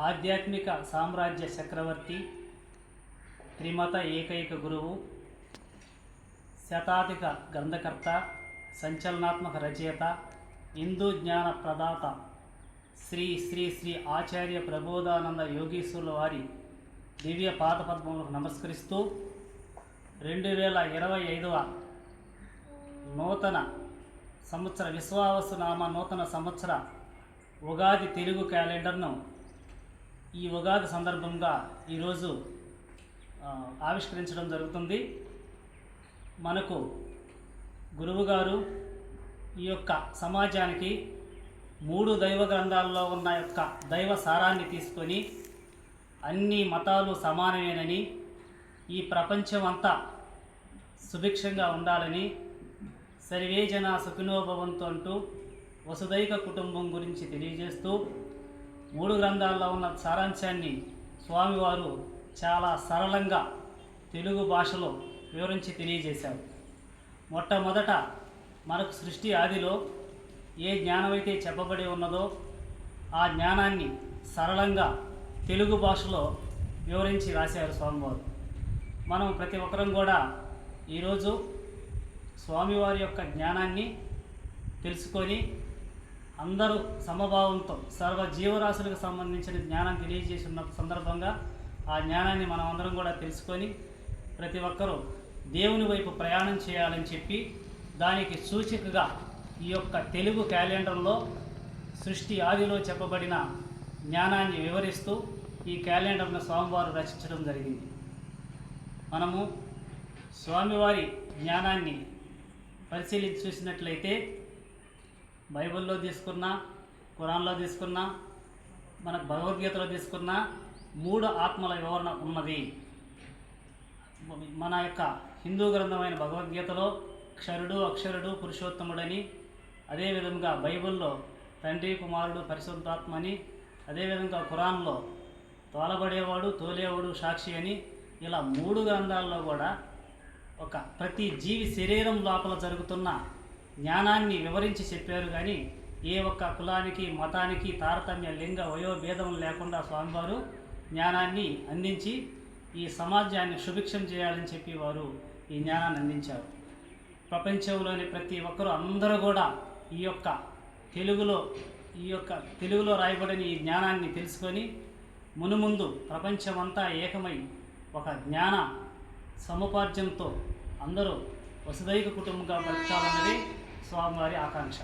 ఆధ్యాత్మిక సామ్రాజ్య చక్రవర్తి త్రిమత ఏకైక గురువు శతాధిక గ్రంథకర్త సంచలనాత్మక రచయిత హిందూ జ్ఞాన ప్రదాత శ్రీ శ్రీ శ్రీ ఆచార్య ప్రబోధానంద యోగీశ్వరుల వారి దివ్య పాదపద్మములకు నమస్కరిస్తూ రెండు వేల ఇరవై ఐదవ నూతన సంవత్సర విశ్వావసు నామ నూతన సంవత్సర ఉగాది తెలుగు క్యాలెండర్ను ఈ ఉగాది సందర్భంగా ఈరోజు ఆవిష్కరించడం జరుగుతుంది. మనకు గురువుగారు ఈ యొక్క సమాజానికి మూడు దైవ గ్రంథాల్లో ఉన్న యొక్క దైవ సారాన్ని తీసుకొని అన్ని మతాలు సమానమేనని ఈ ప్రపంచం అంతా సుభిక్షంగా ఉండాలని సర్వేజన సుఖినోభవంతో అంటూ వసుదైక కుటుంబం గురించి తెలియజేస్తూ మూడు గ్రంథాల్లో ఉన్న సారాంశాన్ని స్వామివారు చాలా సరళంగా తెలుగు భాషలో వివరించి తెలియజేశారు. మొట్టమొదట మనకు సృష్టి ఆదిలో ఏ జ్ఞానమైతే చెప్పబడి ఉన్నదో ఆ జ్ఞానాన్ని సరళంగా తెలుగు భాషలో వివరించి రాశారు స్వామివారు. మనం ప్రతి ఒక్కరం కూడా ఈరోజు స్వామివారి యొక్క జ్ఞానాన్ని తెలుసుకొని అందరూ సమభావంతో సర్వ జీవరాశులకు సంబంధించిన జ్ఞానం తెలియజేసిన సందర్భంగా ఆ జ్ఞానాన్ని మనం అందరం కూడా తెలుసుకొని ప్రతి ఒక్కరూ దేవుని వైపు ప్రయాణం చేయాలని చెప్పి దానికి సూచికగా ఈ యొక్క తెలుగు క్యాలెండర్లో సృష్టి ఆదిలో చెప్పబడిన జ్ఞానాన్ని వివరిస్తూ ఈ క్యాలెండర్ను స్వామివారు రచించడం జరిగింది. మనము స్వామివారి జ్ఞానాన్ని పరిశీలించి చూసినట్లయితే బైబిల్లో తీసుకున్నా ఖురాన్లో తీసుకున్నా మన భగవద్గీతలో తీసుకున్నా మూడు ఆత్మల వివరణ ఉన్నది. మన యొక్క హిందూ గ్రంథమైన భగవద్గీతలో క్షరుడు అక్షరుడు పురుషోత్తముడని అదేవిధంగా బైబిల్లో తండ్రి కుమారుడు పరిశుద్ధాత్మ అని అదేవిధంగా ఖురాన్లో తోలబడేవాడు తోలేవాడు సాక్షి అని ఇలా మూడు గ్రంథాల్లో కూడా ఒక ప్రతి జీవి శరీరం లోపల జరుగుతున్న జ్ఞానాన్ని వివరించి చెప్పారు కానీ ఏ ఒక్క కులానికి మతానికి తారతమ్య లింగ వయోభేదం లేకుండా స్వామివారు జ్ఞానాన్ని అందించి ఈ సమాజాన్ని సుభిక్షం చేయాలని చెప్పి వారు ఈ జ్ఞానాన్ని అందించారు. ప్రపంచంలోని ప్రతి ఒక్కరూ అందరూ కూడా ఈ యొక్క తెలుగులో ఈ యొక్క తెలుగులో రాయబడిన ఈ జ్ఞానాన్ని తెలుసుకొని మునుముందు ప్రపంచమంతా ఏకమై ఒక జ్ఞాన సముపార్జనతో అందరూ వసుదైక కుటుంబంగా బ్రతకాలన్నది స్వామివారి ఆకాంక్ష.